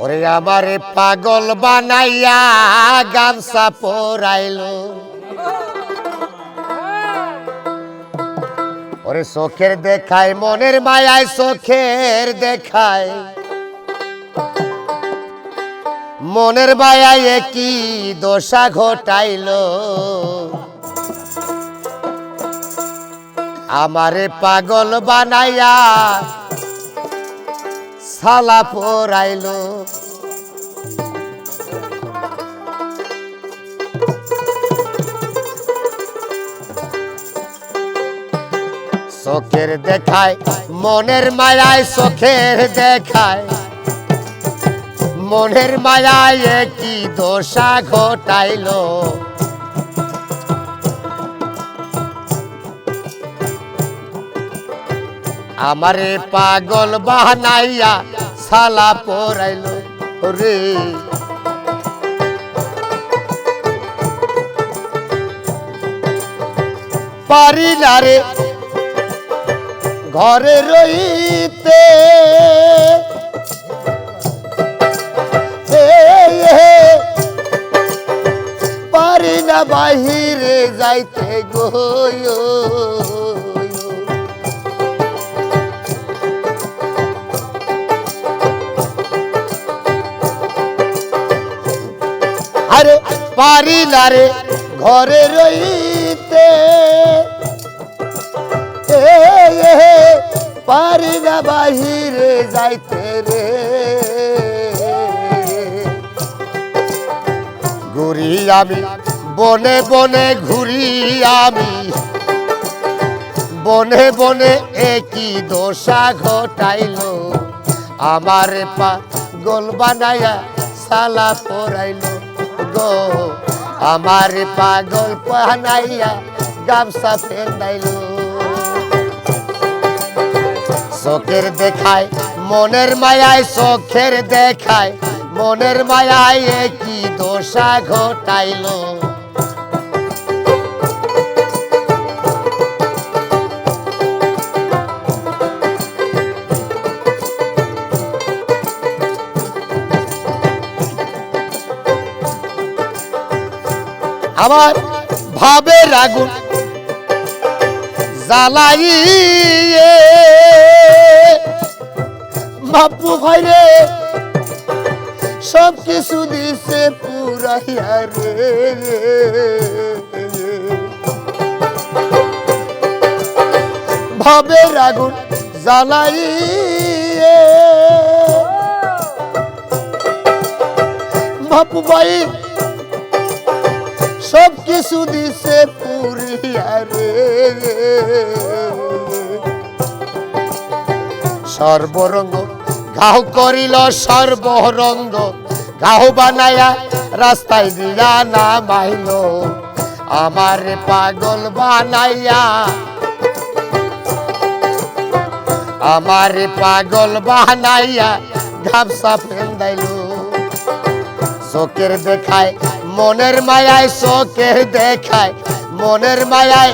ওরে আমারে পাগল বানাইয়া গামছা পরাইলো। ওরে চোখের দেখায় মনের মায়ায় চোখের দেখায় মনের মায়ায় কি দোষা ঘটাইলো। আমারে পাগল বানাইয়া সালা পরাইলো চোখের দেখায় মনের মায়ায় চোখের দেখায়। মনের মায়ায় কি দোষা ঘটাইলো? আমারে পাগল বাহানাইয়া সালা পরাইলো রে। পারি না রে ঘরে রইতে। পারি না বাহিরে যাইতে গো। আরে পারি না রে ঘরে রইতে পারি না বাহিরে যাইতে রে। ঘুরি আমি, বনে বনে ঘুরি আমি। বনে বনে একই দোষা ঘটাইল। আমার পা গোল বানাইয়া সালা পরাইলো। গো। আমার পাগল পানাইয়া গামছা ফেন্দাইলো। চোখের দেখায়, মনের মায়ায়, চোখের দেখায়, মনের মায়ায় কি দোষা ঘটাইলো? আমার ভাবের আগুন জ্বালাইয়ে। বাপু ভাই রে সব কিছু দিছে পুরাইয়া রে ভাবের আগুন জ্বালাইয়ে। বাপু ভাই সব কিছু দিছে পুরিয়া রে। সর্বরঙ্গ ঘাও করিল সর্বরঙ্গ ঘাও বানায়া রাস্তায় দিয়া না মাইল আমার পাগল বানাইয়া, আমার পাগল বানাইয়া ঘামসা ফেন্দাইলো। চোখের দেখায় মনের মায়ায় চোখের দেখায়, মনের মায়ায়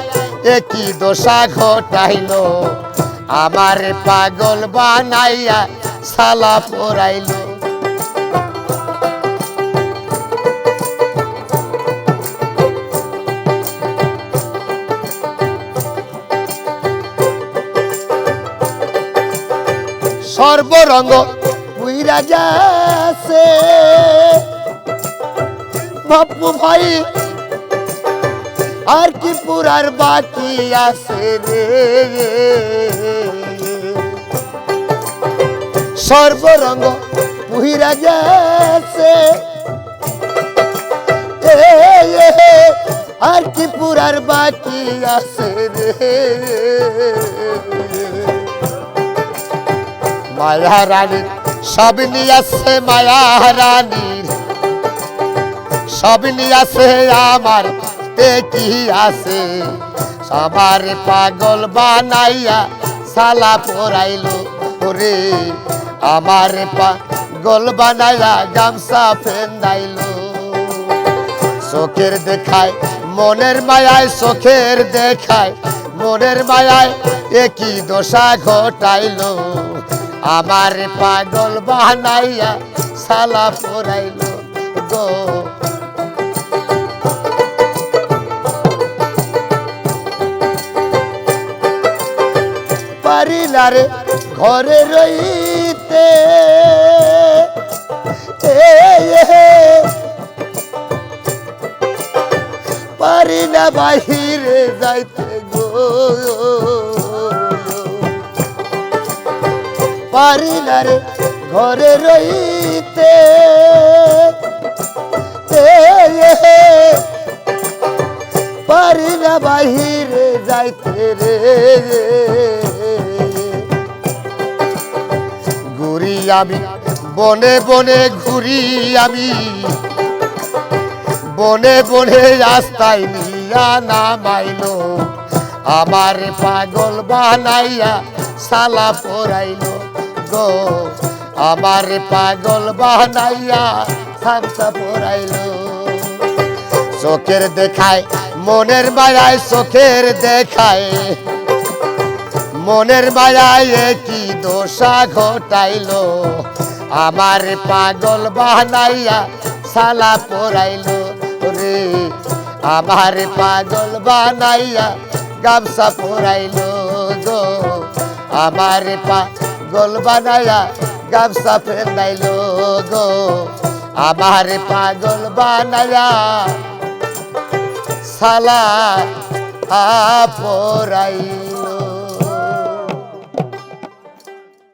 একই দোষা ঘটাইলো। আমার পাগল বানাইয়া সালা পরাইলো সর্বরঙ্গ পুইরা যাচ্ছে বাপু ভাই, আর কি পুরার বাকি আছে রে? সর্বরঙ্গ পুহিরা যাচ্ছে আর কি পুরার বাকি আছে রে? মায়া রানী, সব নিয়ে আসছে মায়া রানীর সব নিয়ে আছে আমার তে কি আছে? সবার পাগল বানাইয়া সালা পরাইলো ওরে। আমার পাগল বানাইয়া গামছা ফেন্দাইলো। চোখের দেখায়, মনের মায়ায়, চোখের দেখায়, মনের মায়ায় একই দশা ঘটাইলো। আমার পাগল বানাইয়া সালা পরাইল গো। পারি না রে, ঘরে রইতে। পারি না বাহিরে যাইতে গো। পারি না রে, ঘরে রইতে। পারি না বাহিরে যাইতে রে। আমি, বনে বনে ঘুরি আমি। বনে বনে রাস্তায় নিয়া নামাইলো, আমার পাগল বানাইয়া সালা পরাইলো গো। আমার পাগল বানাইয়া সামসা পরাইলো। চোখের দেখায়, মনের মায়ায় চোখের দেখায়। মনের মায়ায় কি দোষা ঘটাইলো, আমার পাগল বানাইয়া সালা পরাইলো রে। আমার পাগল বানাইয়া গামছা পরাইলো গো। আমার পাগল বানাইয়া গামছা ফেলাইলো গো। আমার পাগল বানাইয়া সালা পরাইলো